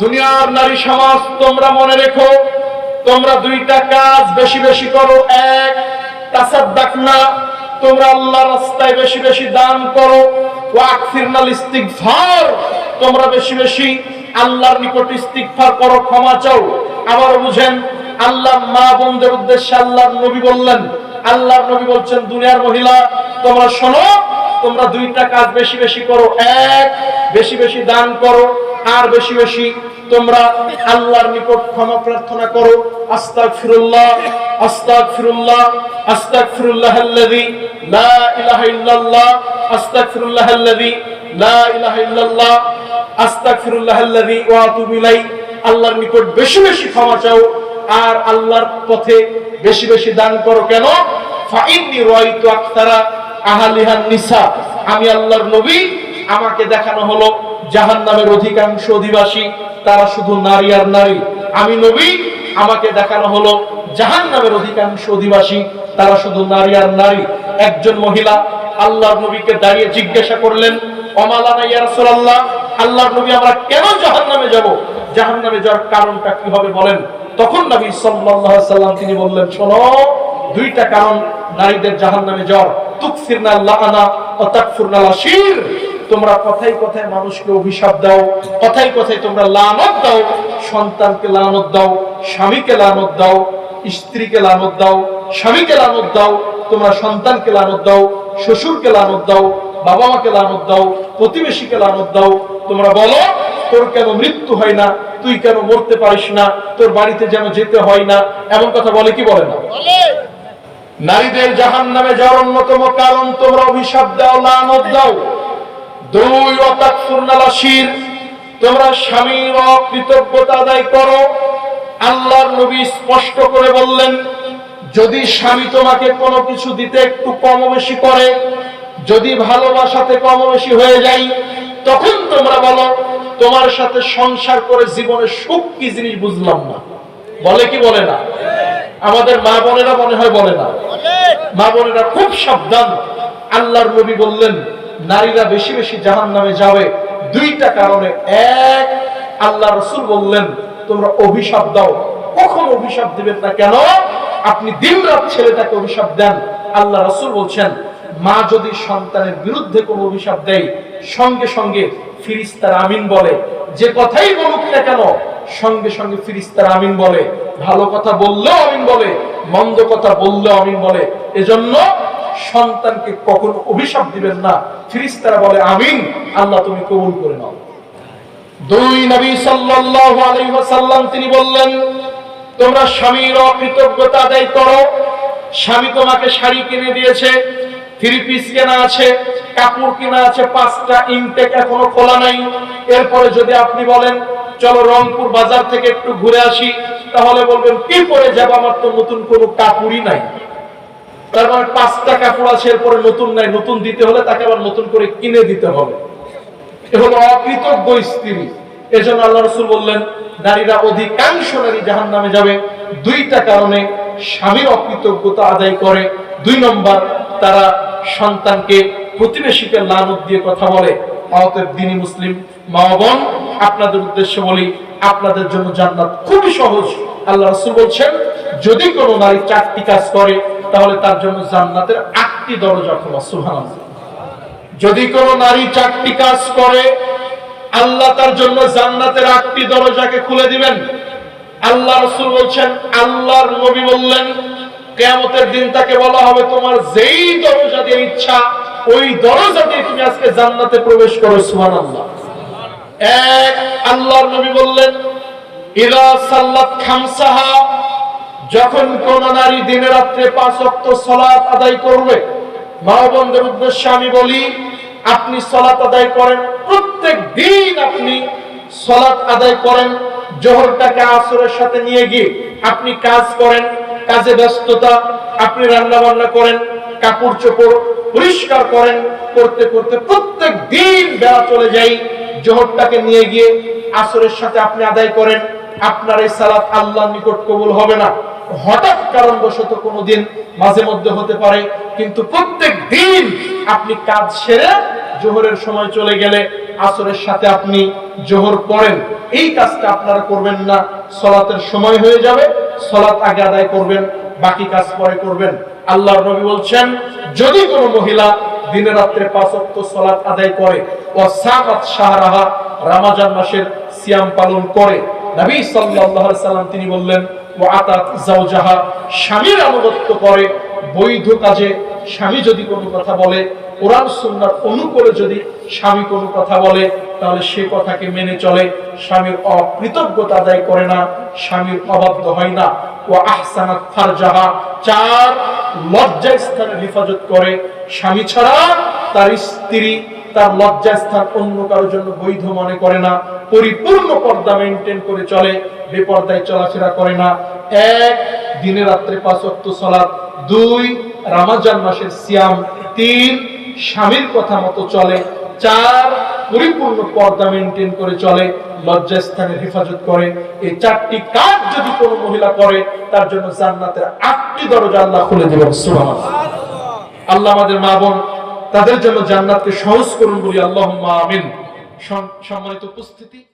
দুনিয়ার নারী সমাজ, তোমরা মনে রেখো, তোমরা দুইটা কাজ বেশি বেশি করো। এক তাসাদ্দাকনা তোমরা আল্লাহ রাস্তায় বেশি বেশি দান করো। তোমরা বেশি বেশি আল্লাহর নিকট ইস্তিগফার করো, ক্ষমা চাও। আবার বুঝেন আল্লাহ মা বোনদের উদ্দেশ্যে আল্লাহর নবী বললেন, আল্লাহর নবী বলছেন, দুনিয়ার মহিলা, তোমরা শোনো তোমরা দুইটা কাজ বেশি বেশি করো। এক, বেশি বেশি দান করো। আর বেশি বেশি তোমরা আল্লাহর নিকট ক্ষমা প্রার্থনা করো। আস্তাক ফিরুল্লাহ আস্তাক ফিরুল্লাহ আস্তাক ফিরুল্লাহ লা ইলাহা ইল্লাল্লাহ আস্তাক ফিরুল্লাহ লা ইলাহা ইল্লাল্লাহ আস্তাক ফিরুল্লাহ ওয়া আতুবু ইলাই আল্লাহর নিকট বেশি বেশি ক্ষমা চাও। আর আল্লাহর পথে বেশি বেশি দান করো কেন? ফাইন্নি রাইতু আকতারা আহালিহান নিসা, আমি আল্লাহর নবী, আমাকে দেখানো হলো জাহান্নামের অধিকাংশ অধিবাসী, তারা শুধু নারী আর নারী। আমি নবী, আমাকে দেখানো হলো জাহান্নামের অধিকাংশ অধিবাসী, তারা শুধু নারী আর নারী। একজন মহিলা আল্লাহর নবীকে দাঁড়িয়ে জিজ্ঞাসা করলেন অমালানা আল্লাহর নবী, আমরা কেন জাহান্নামে যাব? জাহান্নামে যাওয়ার কারণটা কি হবে বলেন। তখন নবী সাল্লাল্লাহু সাল্লাম তিনি বললেন, শোনো, দুইটা কারণ নারীদের জাহান্নামে যাওয়ার। তোমরা কথাই কথায় মানুষকে অভিশাপ দাও, কথায় তোমরা লানত দাও, সন্তানকে লানত দাও, স্বামীকে লানত দাও, স্ত্রীকে লানত দাও, স্বামীকে লানত দাও, তোমরা সন্তানকে লানত দাও, শ্বশুরকে লানত দাও বাবা মাকে লানত দাও, প্রতিবেশীকে লানত দাও। তোমরা বলো, তোর কেন মৃত্যু হয় না? তুই কেন মরতে পারিস না? তোর বাড়িতে যেন যেতে হয় না? এমন কথা বলে কি বলে না? নারীদের জাহান নামে যাওয়ার অন্যতম কারণ তোমরা অভিশাপ দাও, লানত দাও। দুই অতাকফুরনালাশির তোমরা স্বামীর অকৃতজ্ঞতা আদায় করো। আল্লাহর নবী স্পষ্ট করে বললেন, যদি স্বামী তোমাকে কোনো কিছু দিতে একটু কম বেশি করে, যদি ভালোবাসাতে কম বেশি হয়ে যায়, তখন তোমরা বলো, তোমার সাথে সংসার করে জীবনে সুখ কি জিনিস বুঝলাম না। বলে কি বলে না? আমাদের মা বোনেরা মনে হয় বলে না। মা বোনেরা খুব সাবধান। আল্লাহর নবী বললেন, নারীরা বেশি বেশি জাহান নামে যাবে। দুইটা কারণে। এক, আল্লাহ রসুল বললেন, তোমরা অভিশাপ দাও। কখন অভিশাপ দিবেন না কেন? আপনি দিন রাত ছেলেটাকে অভিশাপ দেন। আল্লাহ রসুল বলছেন, মা যদি সন্তানের বিরুদ্ধে কোনো অভিশাপ দেয়, সঙ্গে সঙ্গে ফিরিস্তার আমিন বলে। যে কথাই বলুক না কেন সঙ্গে সঙ্গে ফিরিস্তার আমিন বলে, ভালো কথা বললেও আমিন বলে, মন্দ কথা বললেও আমিন বলে। এজন্য সন্তানকে কখনো অভিশাপ দিবেন না। ফিরিস্তারা বলে, আমিন, আল্লাহ তুমি কবুল করে নাও। দুই নবী সাল্লাল্লাহু আলাইহি ওয়াসাল্লাম তিনি বললেন, তোমরা স্বামীর অকৃতজ্ঞতা আদায় করো। স্বামী তোমাকে শাড়ি কিনে দিয়েছে, থ্রি পিস কেনা আছে, কাপড় কেনা আছে, পাঁচটা ইনটেক এখনও খোলা নাই। এরপরে যদি আপনি বলেন চলো রংপুর বাজার থেকে একটু ঘুরে আসি। তাহলে বলবেন, কি পরে যাব? আমার তো নতুন কোনো কাপড়ই নাই। তার মানে পাঁচটা কাপড় আছে, এরপরে নতুন নাই। নতুন দিতে হলে তাকে আবার নতুন করে কিনে দিতে হবে। এ হলো অকৃতজ্ঞ স্ত্রী। এজন্য আল্লাহ রসুল বললেন, নারীরা অধিকাংশ নারী জাহান নামে যাবে। দুইটা কারণে স্বামীর অকৃতজ্ঞতা আদায় করে। দুই নম্বর, তারা সন্তানকে প্রতিবেশীকে লানত দিয়ে কথা বলে। অতএব দিনী মুসলিম। মা বোন আপনাদের উদ্দেশ্যে বলি, আপনাদের জন্য জান্নাত খুবই সহজ। আল্লাহ রসুল বলছেন, যদি কোনো নারী চারটি কাজ করে, তাহলে তার জন্য জান্নাতের আটটি দরজা খোলা, সুবহানাল্লাহ। যদি কোনো নারী চারটি কাজ করে, আল্লাহ তার জন্য জান্নাতের আটটি দরজাকে খুলে দিবেন। আল্লাহ রসুল বলছেন, আল্লাহর নবী বললেন, কেয়ামতের দিন তাকে বলা হবে, তোমার যেই দরজা দিয়ে ইচ্ছা, ওই দরজা দিয়ে তুমি আজকে জান্নাতে প্রবেশ করো, সুবহানাল্লাহ। এক, আল্লাহর নবী বললেন ইরা সাল্লাত খামসাহা যখন কোন নারী দিনে রাত্রে পাঁচ অক্ত সলাৎ আদায় করবে মা উদ্দেশ্যে আমি বলি, আপনি সলাৎ আদায় করেন, প্রত্যেক দিন আপনি সলাৎ আদায় করেন, জোহরটাকে আসরের সাথে নিয়ে গিয়ে আপনি কাজ করেন, কাজে ব্যস্ততা, আপনি রান্না বান্না করেন, কাপড় চোপড় পরিষ্কার করেন, করতে করতে প্রত্যেক দিন বেলা চলে যাই। জোহরটাকে নিয়ে গিয়ে আসরের সাথে আপনি আদায় করেন, আপনার এই সালাত আল্লাহর নিকট কবুল হবে না। হঠাৎ কারণবশত কোনোদিন মাঝে মধ্যে হতে পারে, কিন্তু প্রত্যেক দিন আপনি কাজ সেরে জোহরের সময় চলে গেলে আসরের সাথে আপনি জোহর পড়েন। এই কাজটা আপনারা করবেন না, সলাতের সময় হয়ে যাবে সলাত আগে আদায় করবেন, বাকি কাজ পরে করবেন। আল্লাহর নবী বলছেন, যদি কোনো মহিলা দিনে রাত্রে পাঁচ ওয়াক্ত সলাত আদায় করে শাহরাহা মাসের সিয়াম পালন করে। নবী সাল্লাল্লাহু আলাইহি তিনি বললেন ও আতাত জাওজাহা স্বামীর আনুগত্য করে বৈধ কাজে স্বামী যদি কোনো কথা বলে, কোরআন সুন্নার অনুকূলে যদি স্বামী কোনো কথা বলে, তাহলে সে কথাকে মেনে চলে। স্বামীর অকৃতজ্ঞতা আদায় করে না, স্বামীর অবাধ্য হয় না। ও আহসানাত ফারজাহা, চার লজ্জা স্থানের হেফাজত করে। স্বামী ছাড়া তার স্ত্রী তার লজ্জা স্থান অন্য কারোর জন্য বৈধ মনে করে না, পরিপূর্ণ পর্দা মেনটেন করে চলে, বেপর্দায় চলাফেরা করে না। এক, দিনে রাত্রে পাঁচ ওয়াক্ত সালাত। দুই, রামাজান মাসের সিয়াম। তিন, স্বামীর কথা মতো চলে। চার, পরিপূর্ণ পর্দা মেনটেন করে চলে, লজ্জাস্থানের হেফাজত করে। এই চারটি কাজ যদি কোনো মহিলা করে, তার জন্য জান্নাতের আটটি দরজা আল্লাহ খুলে দেবেন। আল্লাহ আমাদের মা বোন তাদের জন্য জান্নাতকে সহজ করুন বলি আল্লাহ আমিন। সম- সম্মানিত উপস্থিতি